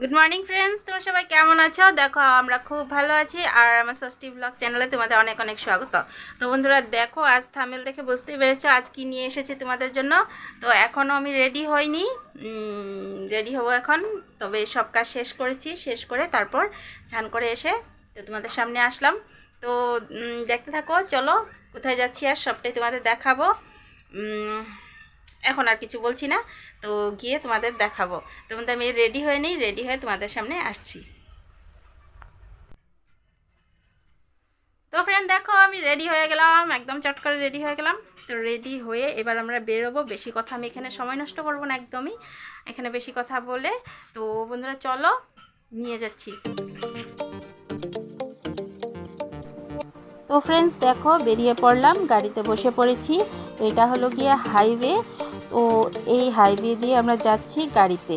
Good morning friends তোমরা সবাই কেমন আছো? দেখো, আমরা খুব ভালো আছি আর আমার ষষ্ঠী ব্লগ চ্যানেলে তোমাদের অনেক অনেক স্বাগত। তো বন্ধুরা, দেখো, আজ থামেল দেখে বুঝতেই পেরেছ আজ কি নিয়ে এসেছি তোমাদের জন্য। তো এখনও আমি রেডি হইনি। রেডি হব এখন। তবে সব কাজ শেষ করেছি, শেষ করে তারপর স্নান করে এসে তো তোমাদের সামনে আসলাম। তো দেখতে থাকো, চলো, কোথায় যাচ্ছি আর সবটাই তোমাদের দেখাবো। এখন আর কিছু বলছি না। তো গিয়ে তোমাদের দেখাবো। তোমাদের আমি রেডি হয়ে নিই রেডি হয়ে তোমাদের সামনে আসছি। তো ফ্রেন্ড দেখো, আমি রেডি হয়ে গেলাম, একদম চট করে রেডি হয়ে গেলাম। তো রেডি হয়ে এবার আমরা বেরোবো। বেশি কথা আমি এখানে সময় নষ্ট করব না একদমই। এখানে বেশি কথা বলে, তো বন্ধুরা চলো, নিয়ে যাচ্ছি। তো ফ্রেন্ডস দেখো, বেরিয়ে পড়লাম, গাড়িতে বসে পড়েছি। এটা হলো গিয়ে হাইওয়ে তো এই হাইওয়ে দিয়ে আমরা যাচ্ছি গাড়িতে।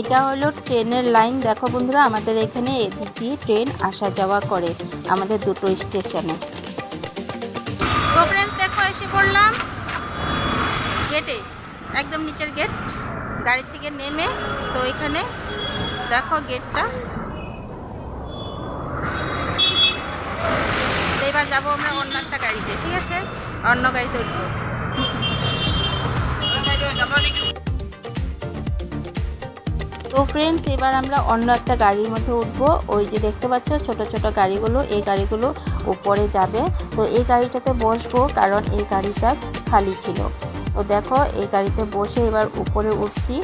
এটা হলো ট্রেনের লাইন দেখো বন্ধুরা, আমাদের এখানে এদিক দিয়ে ট্রেন আসা যাওয়া করে আমাদের দুটো স্টেশনে দেখো, এসে পড়লাম গেটে একদম নিচের গেট গাড়ি থেকে নেমে তো এখানে দেখো গেটটা তো এবার যাব আমরা অন্য একটা গাড়িতে, ঠিক আছে? অন্য গাড়িতে উঠবো তো ফ্রেন্ডস এবার আমরা অন্য একটা গাড়ির মধ্যে উঠবো। ওই যে দেখতে পাচ্ছ, ছোট ছোট গাড়িগুলো, এই গাড়িগুলো উপরে যাবে। তো এই গাড়িটাতে বসবো, কারণ এই গাড়িটা খালি ছিল। তো দেখো, এই গাড়িতে বসে এবার উপরে উঠছি।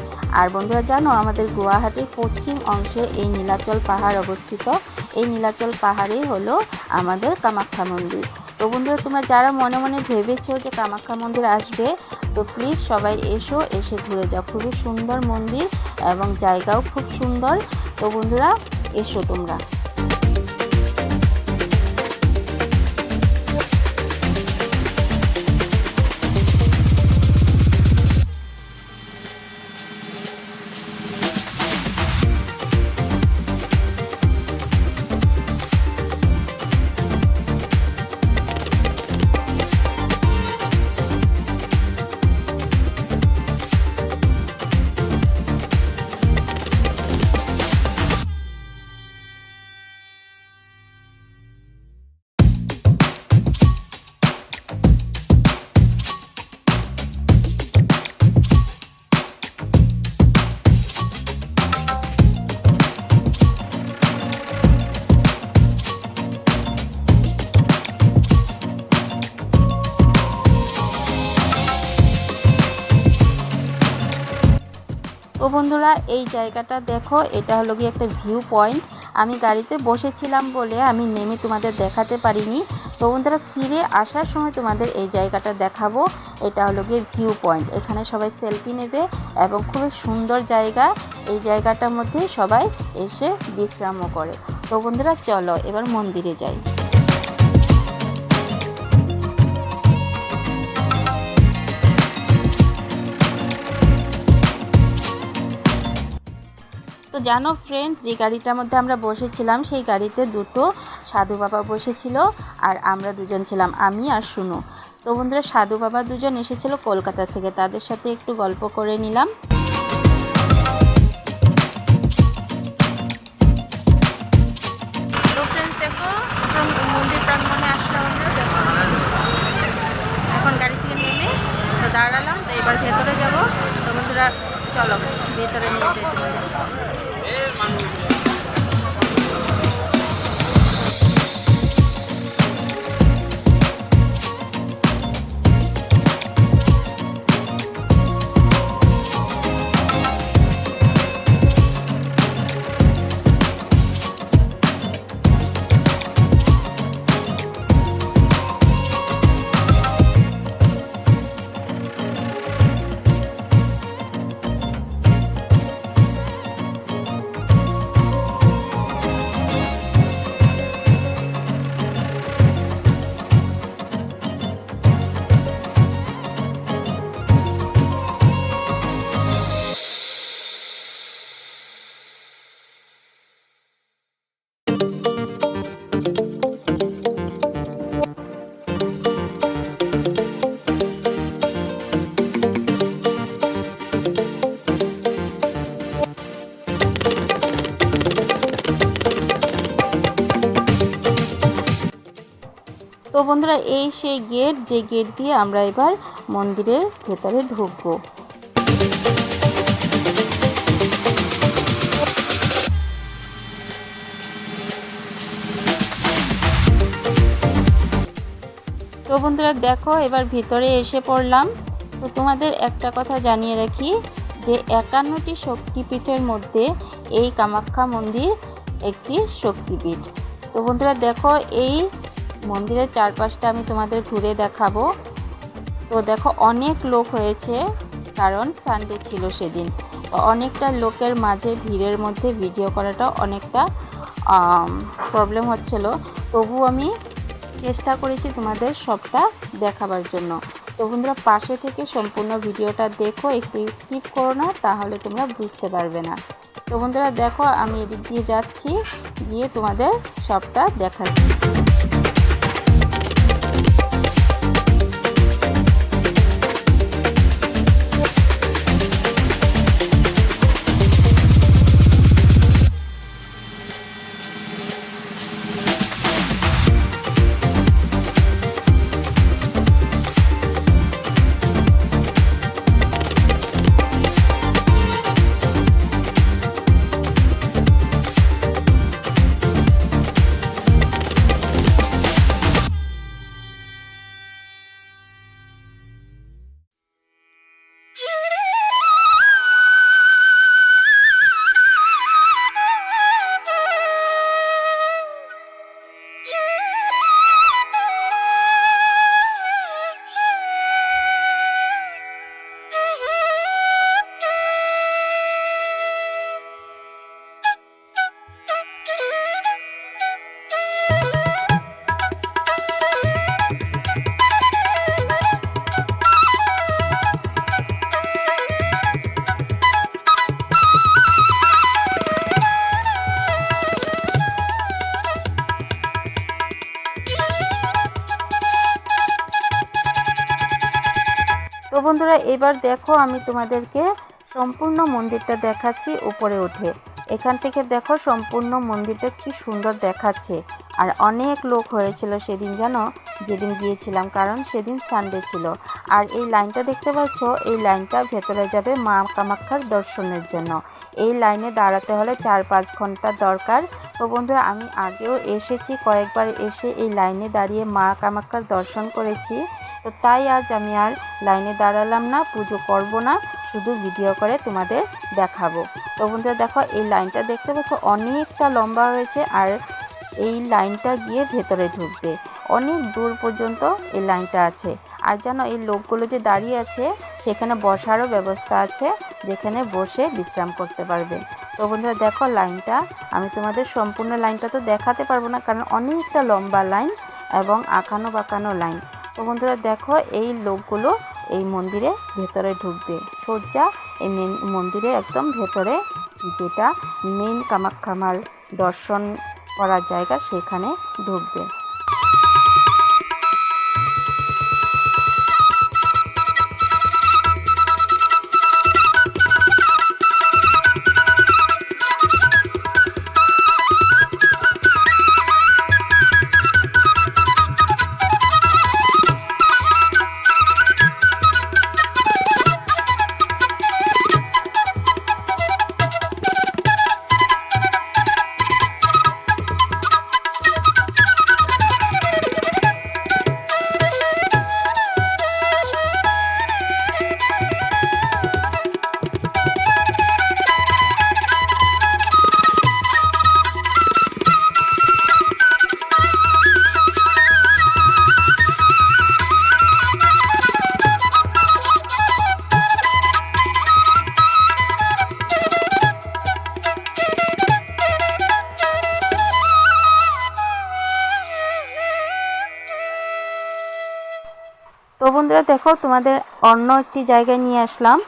আর বন্ধুরা, জানো, আমাদের গুয়াহাটির পশ্চিম অংশে এই নীলাচল পাহাড় অবস্থিত। এই নীলাচল পাহাড়েই হলো আমাদের কামাখ্যা মন্দির। তো বন্ধুরা, তোমরা যারা মনে মনে ভেবেছো যে কামাখ্যা মন্দির আসবে, তো প্লিজ সবাই এসো, এসে ঘুরে যাও। খুবই সুন্দর মন্দির এবং জায়গাও খুব সুন্দর। তো বন্ধুরা, এসো তোমরা। বন্ধুরা, এই জায়গাটা দেখো, এটা হলো গিয়ে একটা ভিউ পয়েন্ট আমি গাড়িতে বসেছিলাম বলে আমি নেমে তোমাদের দেখাতে পারিনি। তো বন্ধুরা, ফিরে আসার সময় তোমাদের এই জায়গাটা দেখাবো। এটা হলো গিয়ে ভিউ পয়েন্ট এখানে সবাই সেলফি নেবে এবং খুবই সুন্দর জায়গা। এই জায়গাটার মধ্যে সবাই এসে বিশ্রামও করে। তো বন্ধুরা, চলো এবার মন্দিরে যাই। তো জানো ফ্রেন্ডস যে গাড়িটার মধ্যে আমরা বসেছিলাম, সেই গাড়িতে দুটো সাধু বাবা বসেছিল আর আমরা দুজন ছিলাম, আমি আর শুনু তো বন্ধুরা, সাধু বাবা দুজন এসেছিল কলকাতা থেকে, তাদের সাথে একটু গল্প করে নিলাম। বন্ধুরা, এই সেই গেট, যে গেট দিয়ে আমরা এবার মন্দিরের ভেতরে ঢুকবো। তো বন্ধুরা, দেখো, এবার ভিতরে এসে পড়লাম। তো তোমাদের একটা কথা জানিয়ে রাখি, যে একান্নটি শক্তিপীঠের মধ্যে এই কামাখ্যা মন্দির একটি শক্তিপীঠ। তো বন্ধুরা, দেখো, এই মন্দিরের চারপাশটা আমি তোমাদের ঘুরে দেখাবো। তো দেখো, অনেক লোক হয়েছে, কারণ সানডে ছিল সেদিন। তো অনেকটা লোকের মাঝে ভিড়ের মধ্যে ভিডিও করাটা অনেকটা প্রবলেম হচ্ছিল। তবু আমি চেষ্টা করেছি তোমাদের সবটা দেখাবার জন্য। তো বন্ধুরা, পাশে থেকে সম্পূর্ণ ভিডিওটা দেখো, একটু স্কিপ করো না, তাহলে তোমরা বুঝতে পারবে না। তো বন্ধুরা, দেখো, আমি এদিক দিয়ে যাচ্ছি, গিয়ে তোমাদের সবটা দেখাচ্ছি। বন্ধুরা, এবার দেখো আমি তোমাদেরকে সম্পূর্ণ মন্দিরটা দেখাচ্ছি উপরে উঠে। এখান থেকে দেখো সম্পূর্ণ মন্দিরটা কি সুন্দর দেখাচ্ছে। আর অনেক লোক হয়েছিল সেদিন জানো? যেদিন গিয়েছিলাম, কারণ সেদিন সানডে ছিল। আর এই লাইনটা দেখতে পাচ্ছ? এই লাইনটা ভেতরে যাবে মা কামাক্ষার দর্শনের জন্য। এই লাইনে দাঁড়াতে হলে চার পাঁচ ঘণ্টা দরকার। তো বন্ধুরা, আমি আগেও এসেছি, কয়েকবার এসে এই লাইনে দাঁড়িয়ে মা কামাক্ষার দর্শন করেছি। তো তাই আজ আমি আর লাইনে দাঁড়ালাম না, পুজো করব না, শুধু ভিডিও করে তোমাদের দেখাবো। তো বন্ধুরা দেখো, এই লাইনটা দেখতে পাচ্ছ অনেকটা লম্বা হয়েছে আর এই লাইনটা গিয়ে ভেতরে ঢুকবে। অনেক দূর পর্যন্ত এই লাইনটা আছে। আর যেন এই লোকগুলো যে দাঁড়িয়ে আছে, সেখানে বসারও ব্যবস্থা আছে, যেখানে বসে বিশ্রাম করতে পারবে। তো বন্ধুরা দেখো, লাইনটা, আমি তোমাদের সম্পূর্ণ লাইনটা তো দেখাতে পারব না, কারণ অনেকটা লম্বা লাইন এবং আঁকানো বাঁকানো লাইন। তো বন্ধুরা দেখো, এই লোকগুলো এই মন্দিরে ভেতরে ঢুকবে। সোজা এই মেন মন্দিরের একদম ভেতরে, যেটা মেন কামাখ্যামার দর্শন করার জায়গা সেখানে ঢুকবে। দেখো, তোমাদের অন্য একটি জায়গায় নিয়ে আসলাম।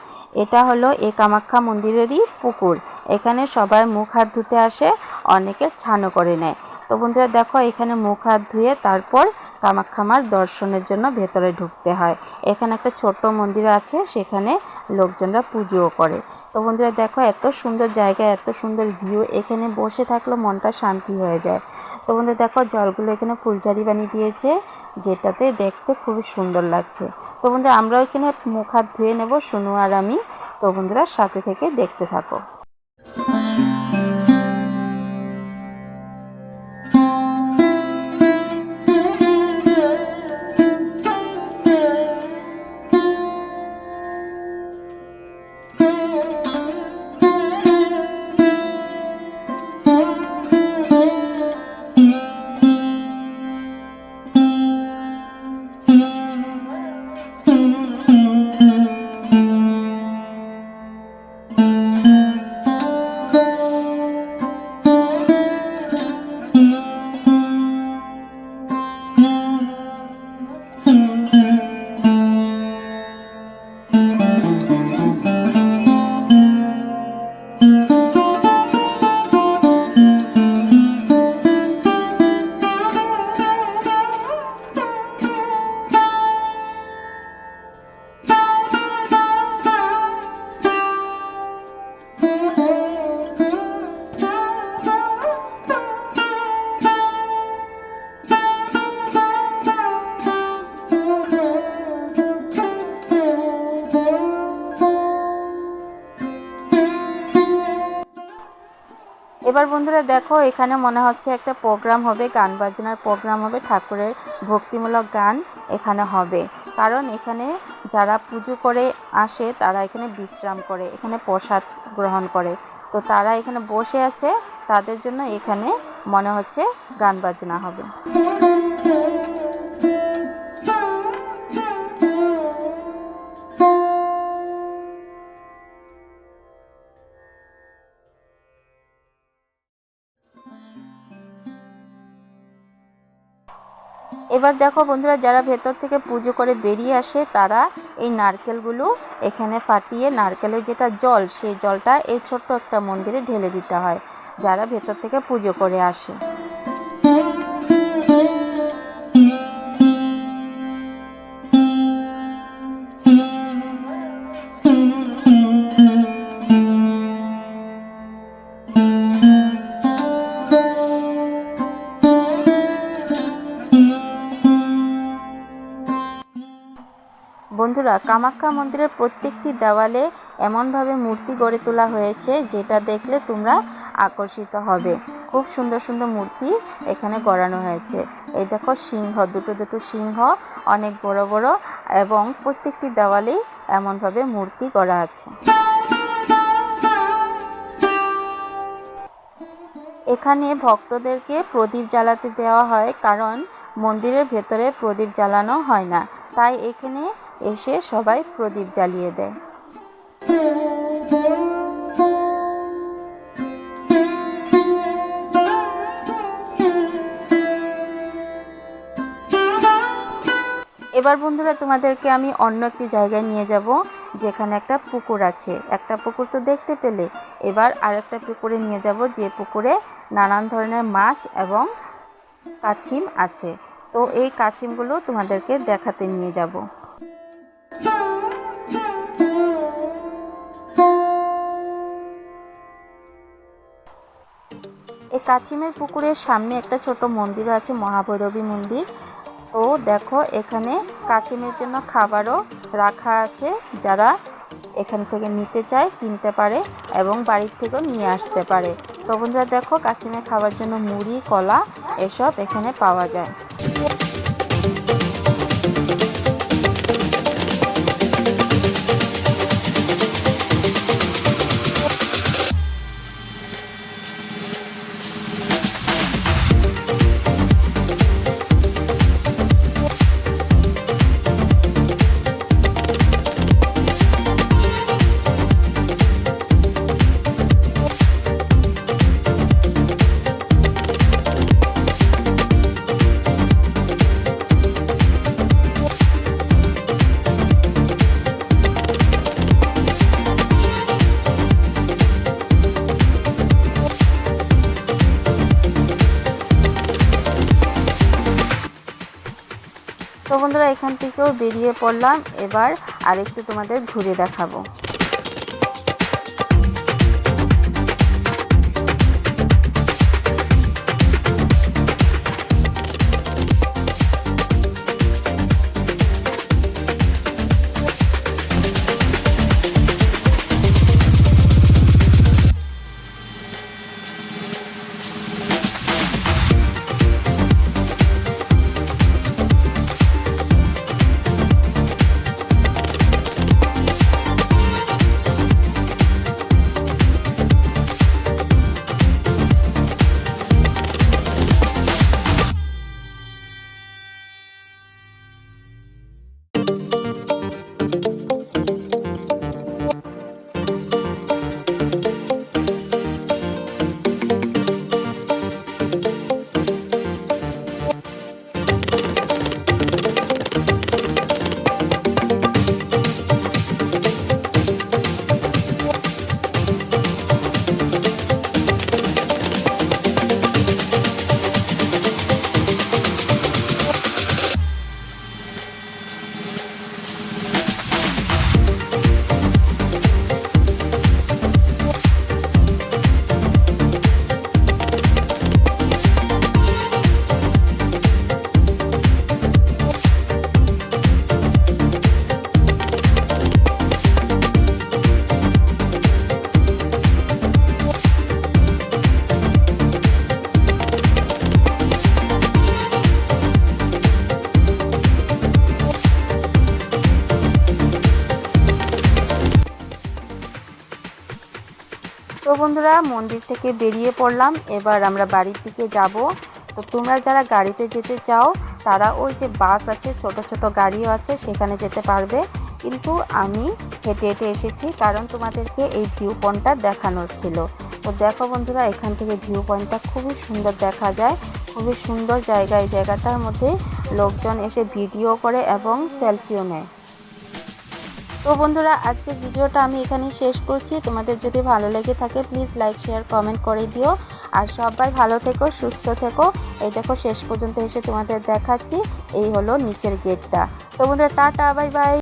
এটা হলো এ কামাখ্যা মন্দিরেরই পুকুর। এখানে সবাই মুখ হাত ধুতে আসে, অনেকে ছানো করে নেয়। তো বন্ধুরা, দেখো, এখানে মুখ হাত ধুয়ে তারপর কামাখ্যামার দর্শনের জন্য ভেতরে ঢুকতে হয়। এখানে একটা ছোট্ট মন্দির আছে, সেখানে লোকজনরা পুজোও করে। তো বন্ধুরা, দেখো, এত সুন্দর জায়গা, এত সুন্দর ভিউ। এখানে বসে থাকলে মনটা শান্তি হয়ে যায়। তো বন্ধুরা, দেখো, জলগুলো এখানে ফুলঝারি বানিয়ে দিয়েছে। যেটাতে দেখতে খুবই সুন্দর লাগছে। তো বন্ধুরা আমরা ওইখানে মুখ হাত ধুয়ে নেব শুনু আর আমি। তো বন্ধুরা, সাথে থেকে দেখতে থাকো। এবার বন্ধুরা দেখো, এখানে মনে হচ্ছে একটা প্রোগ্রাম হবে, গান বাজনার প্রোগ্রাম হবে, ঠাকুরের ভক্তিমূলক গান এখানে হবে। কারণ এখানে যারা পুজো করে আসে, তারা এখানে বিশ্রাম করে, এখানে প্রসাদ গ্রহণ করে। তো তারা এখানে বসে আছে, তাদের জন্য এখানে মনে হচ্ছে গান বাজনা হবে। এবার দেখো বন্ধুরা, যারা ভেতর থেকে পুজো করে বেরিয়ে আসে, তারা এই নারকেলগুলো এখানে ফাটিয়ে নারকেলের যেটা জল, সেই জলটা এই ছোট্ট একটা মন্দিরে ঢেলে দিতে হয়, যারা ভেতর থেকে পুজো করে আসে। বন্ধুরা, কামাখ্যা মন্দিরের প্রত্যেকটি দেওয়ালে এমনভাবে মূর্তি গড়ে তোলা হয়েছে যেটা দেখলে তোমরা আকর্ষিত হবে। খুব সুন্দর সুন্দর মূর্তি এখানে গড়ানো হয়েছে। এই দেখো সিংহ, দুটো দুটো সিংহ, অনেক বড় বড় এবং প্রত্যেকটি দেওয়ালেই এমনভাবে মূর্তি গড়া আছে। এখানে ভক্তদেরকে প্রদীপ জ্বালাতে দেওয়া হয় কারণ মন্দিরের ভেতরে প্রদীপ জ্বালানো হয় না। তাই এখানে এসে সবাই প্রদীপ জ্বালিয়ে দেয়। এবার বন্ধুরা, তোমাদেরকে আমি অন্য একটি জায়গায় নিয়ে যাব, যেখানে একটা পুকুর আছে। একটা পুকুর তো দেখতে পেলে। এবার আরেকটা পুকুরে নিয়ে যাব, যে পুকুরে নানান ধরনের মাছ এবং কাছিম আছে। তো এই কাছিমগুলো তোমাদেরকে দেখাতে নিয়ে যাব। এই কাছিমের পুকুরের সামনে একটা ছোট মন্দির আছে, মহাভৈরবী মন্দির। ও দেখো, এখানে কাচিমের জন্য খাবারও রাখা আছে, যারা এখান থেকে নিতে চায়, কিনতে পারে এবং বাড়ির থেকেও নিয়ে আসতে পারে। তো বন্ধুরা দেখো কাচিমে খাবার জন্য মুড়ি, কলা, এসব এখানে পাওয়া যায়। বন্ধুরা এখান থেকেও বেরিয়ে পড়লাম। এবার আরেকটু তোমাদের ঘুরে দেখাবো। মন্দির থেকে বেরিয়ে পড়লাম। এবার আমরা বাড়ির দিকে যাব। তো তোমরা যারা গাড়িতে যেতে চাও, তারা ওই যে বাস আছে, ছোট ছোট গাড়িও আছে, সেখানে যেতে পারবে। কিন্তু আমি হেঁটে হেঁটে এসেছি কারণ তোমাদেরকে এই ভিউ পয়েন্টটা দেখানোর ছিল। তো দেখো বন্ধুরা, এখান থেকে ভিউ পয়েন্টটা খুবই সুন্দর দেখা যায়। খুবই সুন্দর জায়গা, এই জায়গাটার মধ্যে লোকজন এসে ভিডিও করে এবং সেলফিও নেয়। তো বন্ধুরা, আজকের ভিডিওটা আমি এখানেই শেষ করছি। তোমাদের যদি ভালো লেগে থাকে প্লিজ লাইক শেয়ার কমেন্ট করে দিও। আর সবাই ভালো থেকো, সুস্থ থেকো। এই দেখো, শেষ পর্যন্ত এসে তোমাদের দেখাচ্ছি। এই হলো নিচের গেটটা তো বন্ধুরা, টাটা বাই বাই